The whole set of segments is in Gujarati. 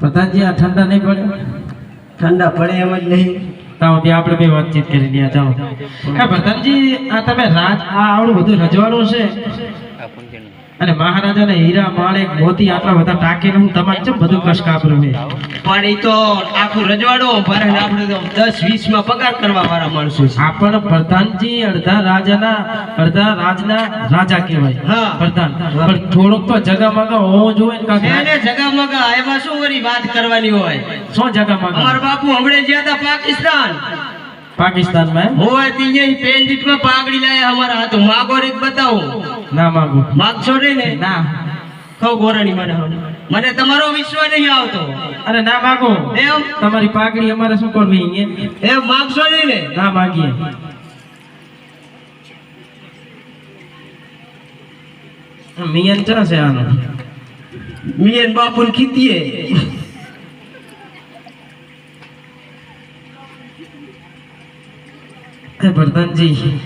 પ્રધાનજી આ ઠંડા નહીં પડે? ઠંડા પડે એમ જ નહીં. તાવ ત્યાં આપણે બે વાતચીત કરી લઈએ જાઓ. હા. પ્રધાનજી આ તમે રાજ આ આવડું બધું રજવાડું છે? અને મહારાજાને હીરા માળે મોતી આટલા બધા ટાંકીને હું તમારે ચમ બધું કશ કાપરું પણ એ તો આખું રજવાડો ભરે આપણે તો દસ વીસમાં પગાર કરવા વાળા માણસો આપણ પ્રધાનજી અડધા રાજાના અડધા રાજના રાજા કહેવાય. હા. પ્રધાન. પણ થોડુંક તો જગા મગા હોવો જોઈએ ને. એને જગામગા એમાં શું વળી વાત કરવાની હોય? શું જગા મગા અમારા બાપુ હમણે જ્યાં હતા પાકિસ્તાન. પાકિસ્તાનમાં એમ? હોય ત્યાં પેન્ડિટમાં પાઘડી લાયા અમારા હાથ. માગો રીત બતાવો. ના માગો. માગશો નહીં ને? ના. કઉ ગોરાણી મને મને તમારો વિશ્વાસ નહીં આવતો. અરે ના માગો. એમ? તમારી પાઘડી અમારે શું કરવી? એમ માગશો નહીં ને? ના માગીએ. મિયન ચા છે આનો? મિયન બાપુ ખીતીએ. પ્રધાનજી.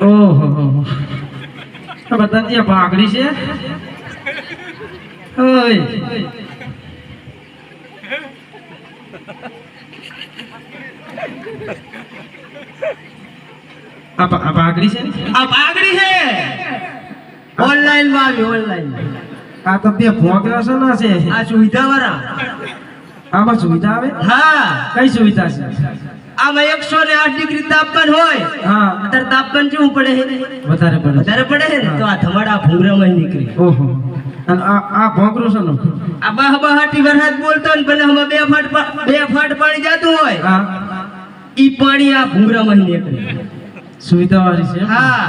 ઓહો. આ પ્રધાનજી આ પાઘડી છે? આ છે? આ પાઘડી છે! ઓનલાઈનમાં ઓનલાઈન આ તો બે ભોગરા છે ના છે. આ સુવિધા વાળા આમાં સુવિધા આવે? હા. કઈ સુવિધા છે? આમાં એકસો ને આઠ ડિગ્રી તાપમાન હોય. હા. અત્યારે તાપમાન કેવું પડે વધારે પડે વધારે પડે ને? તો આ ધમાડા ભૂંગરામાં નીકળે. ઓહો. આ ભોગરું છે ને? આ બાહ બહાટી વરસાદ બોલતો ને ભલે હમણાં બે ફાટ બે ફાટ પાણી જતું હોય ઈ પાણી આ ભૂંગરામાં નીકળે. સુવિધા વાળી છે હા.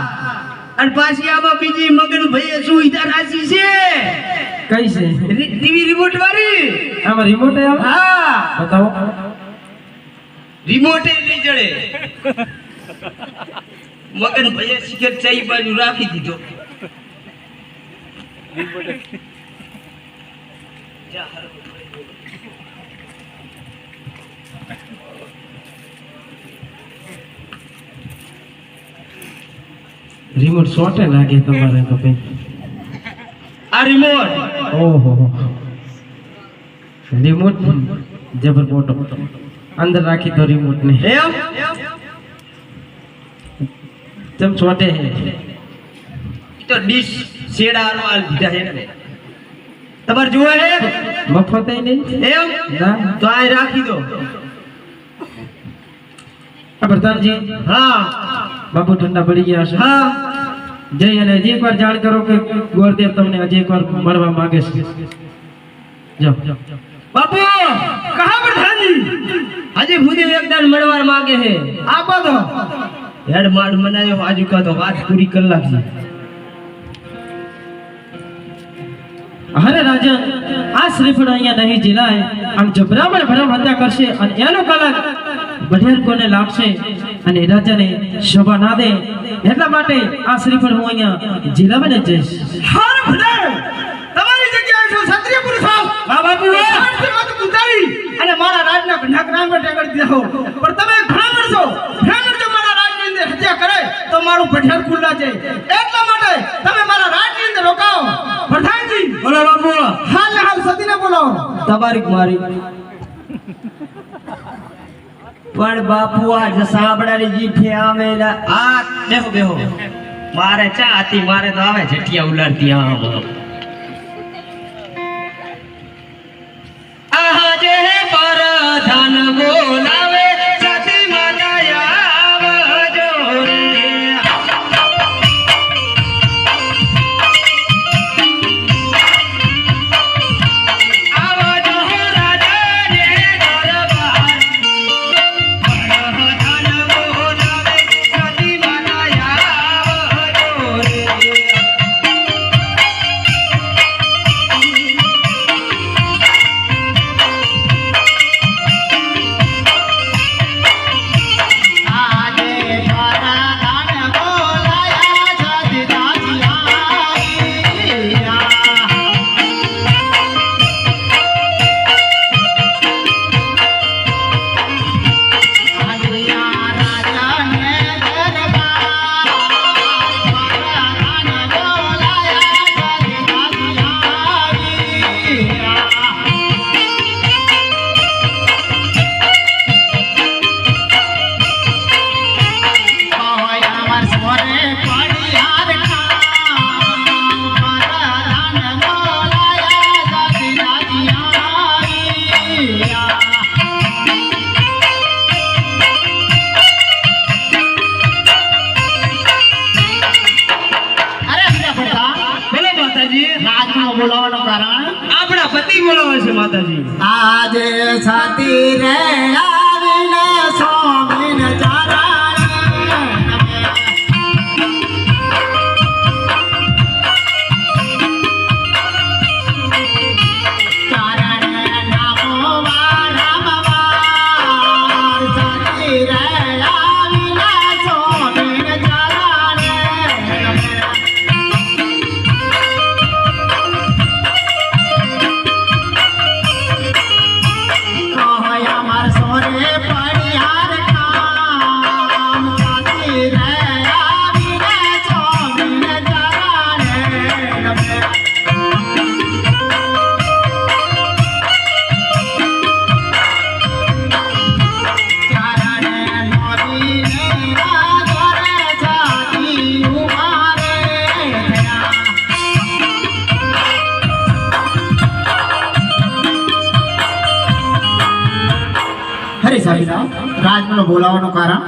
અને પાછી આમાં બીજી મગન ભાઈએ સુવિધા રાખી છે. કઈ છે? ટીવી રિમોટ વાળી આમાં રિમોટ આવે? હા. બતાવો. રિમોટ નહીં જડે મગન ભાઈએ સિગરેટ ચાઈ બાજુ રાખી દીધો. રિમોટ શોર્ટે લાગે તમારે તો કઈ. આ રિમોટ? ઓહો. રિમોટ? જબર મોટો અંદર રાખી દો રિમોટ ને એમ? તેમ છોટે હે. તો ડીશ શેડા હાલો હાલ દીધા હે ને તમારે જોવે હે મફત નહીં? એમ? ના. તો આ રાખી દો. પ્રધાનજી. હા. બાપુ ઠંડા પડી ગયા છે હા. જય અને હજી એકવાર જાણ કરો કે ગોરદેવ તમને હજી એકવાર મળવા માંગે છે. જાઓ. બાપુ! કહા પ્રધાનજી. હજી ભૂદેવ એકદાન મળવા માંગે છે. આપો તો. હેડ માડ મનાયો આજુ કા તો વાત પૂરી કલાક અરે રાજા આ શ્રીફળ અહીંયા નહીં જીલાય આમ જબરામણ ભરમ હત્યા કરશે અને એનો કલંક બઢેર કોને લાગશે અને રાજાને શોભા ના દે. એટલા માટે આ શ્રીફળ હું અહીંયા જીલાવીને જઈશ. તમારી જગ્યાએ છો ક્ષત્રિય પુરુષો બાબા હા ગુંજાવી. અને મારા રાજના ઘણા રાંગો ટેકડી દીધા પણ તમે ભ્રામણ છો. ભ્રામણ જો મારા રાજની અંદર હત્યા કરે તો મારું પઠાર ખુલ્લા છે એટલા માટે તમે મારા રાજની અંદર રોકાઓ. પ્રધાનજી. બોલો બાપુ હાલ હાલ સતીને બોલાવો. તમારી મારી પણ બાપુ આ જસાબડાની જીઠે આવેલા આ બેહો બેહો. મારે ચા હતી મારે તો આવે જેઠિયા ઉલાડતી આમ. સ્વામીનાથ મને બોલાવવાનું કારણ?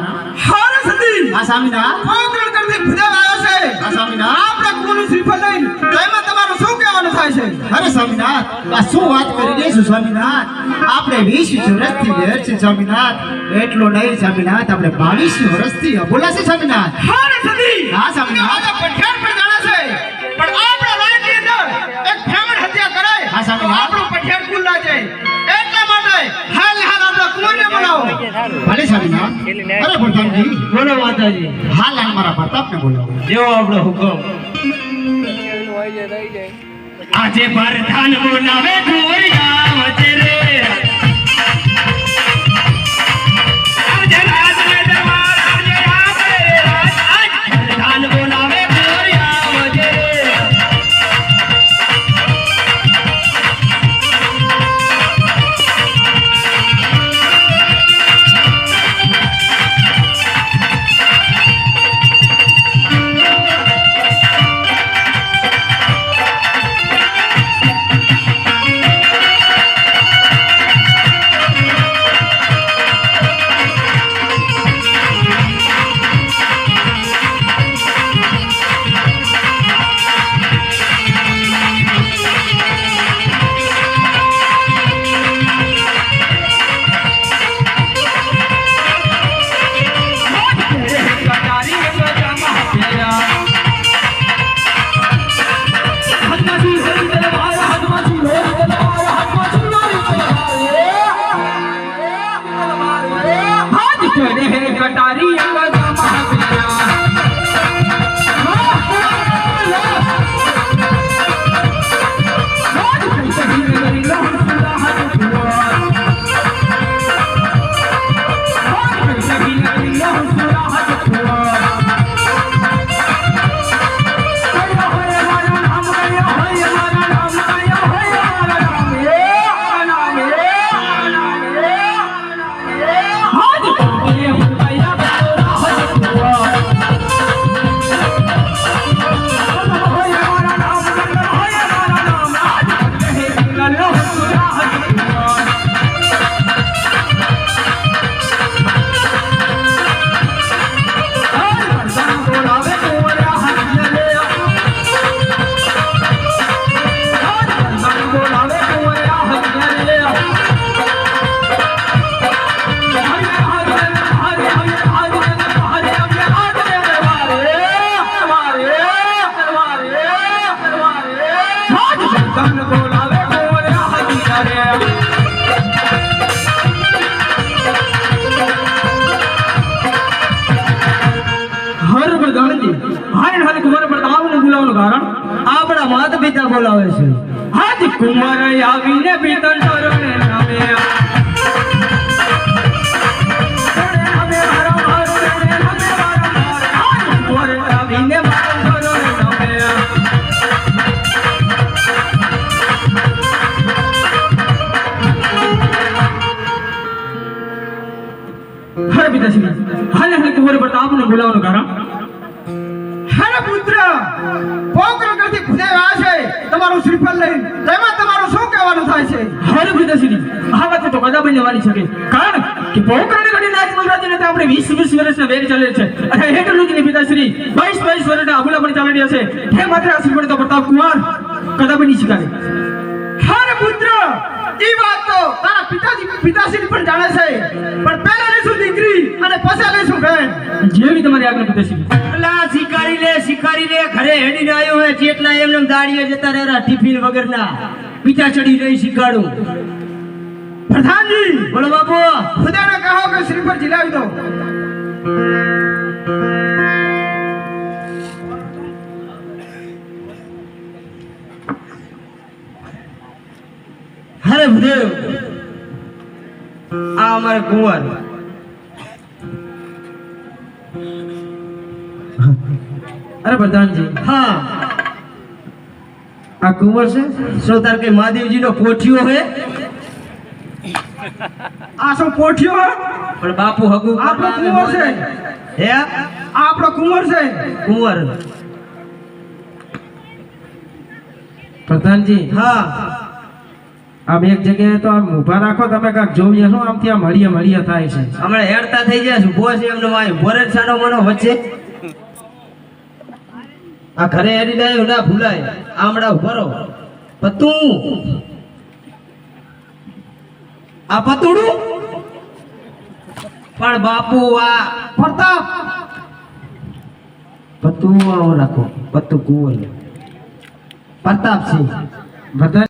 હારે સતી આ સ્વામીનાથ. પોકરણ કરતી ભુજાવ આવ્યો છે. આ સ્વામીનાથ. આપણા કુળનું શ્રીફળ લઈને તો એમાં તમારું શું કહેવાનું થાય છે? અરે સ્વામીનાથ આ શું વાત કરી દઈશું સ્વામીનાથ? આપણે વીસ વર્ષથી વેર છે સ્વામીનાથ. એટલું નહીં સ્વામીનાથ આપણે બાવીસ વર્ષથી અબોલા છે સ્વામીનાથ. હારે સતી હા, સ્વામીનાથ. આજે પણ જાણે છે. પણ આપણા રાજની અંદર એક બ્રાહ્મણ હત્યા કરાય હા, સ્વામી. આપણું પઠિયાર કુલ ના જાય. એટલા માટે આપણા બોલાવો ભલે સ્વામીનાથ અરે પ્રધાનજી બોલો માતાજી. હાલ હાલ મારા પ્રતાપને બોલાવો જેવો આપણો હુકમ. આજે પરધાન બોલાવે કુંવરિયા વચ્ચે કારણ આપણા માતા પિતા બોલાવે છે હાજ કુમાર આવીને પિતર ચરણે નામે આવીને હર પિતાશ્રી હાલે પ્રતાપને બોલાવવાનું કારણ હરે પુત્ર ભુજાવ આવ્યા છે તમારું શ્રીફળ લઈને. તેમાં તમારું શું કહેવાનું થાય છે? હર પિતાશ્રી આ વાત તો કદા બનવાની શકે કારણ કે પોકરણી ઘડી નાચ મહારાજને તો આપણે 20 20 વર્ષના વેર ચાલે છે. અને એટલું જ નહીં પિતાશ્રી 22 22 વર્ષના અબુલા પણ ચાલી રહ્યા છે. હે માત્ર આશીર્વાદ તો પ્રતાપ કુમાર કદા બની શકાય. ઈ વાત તો તારા પિતાજી પિતાશ્રી પણ જાણે છે. પણ પહેલા લેશું દીકરી અને પછી લેશું બેન. જેવી તમારી આજ્ઞા પિતાશ્રી. એટલા શિકારી લે શિકારી લે. ઘરે હેડીને આવ્યો હે જેટલા એમને એમ દાડીએ જતા રહેલા ટિફિન વગરના. પિતા ચડી રહી શીખાડું પ્રધાનજી! બોલો બાપુ. ખુદાને કહો કે શ્રીફળ જીલાવી દો. આ કુંવર. અરે પ્રધાનજી હા. આ કુંવર છે શું તાર કે મહાદેવજી નો પોઠિયો હે? આ શું કોઠિયો હે? પણ બાપુ હગુ આપણો કુંવર છે. હે? આપણો કુંવર છે. કુંવર. પ્રધાનજી હા. આમ એક જગ્યાએ તો આમ ઊભા રાખો તમે કાંક જોઈએ શું આમથી આમ હળીએ મળીએ થાય છે. હમણાં હેડતા થઈ છે ઊભો છે માય ભોરે સાનો મનો વચ્ચે. આ ઘરે હેડી જાય ના ભૂલાય. આમડા ભરો પતું. આ પતુડું? પણ બાપુ આ ફરતા. પતું આવો રાખો પતું કુંવર પ્રતાપસિંહ પ્રધાન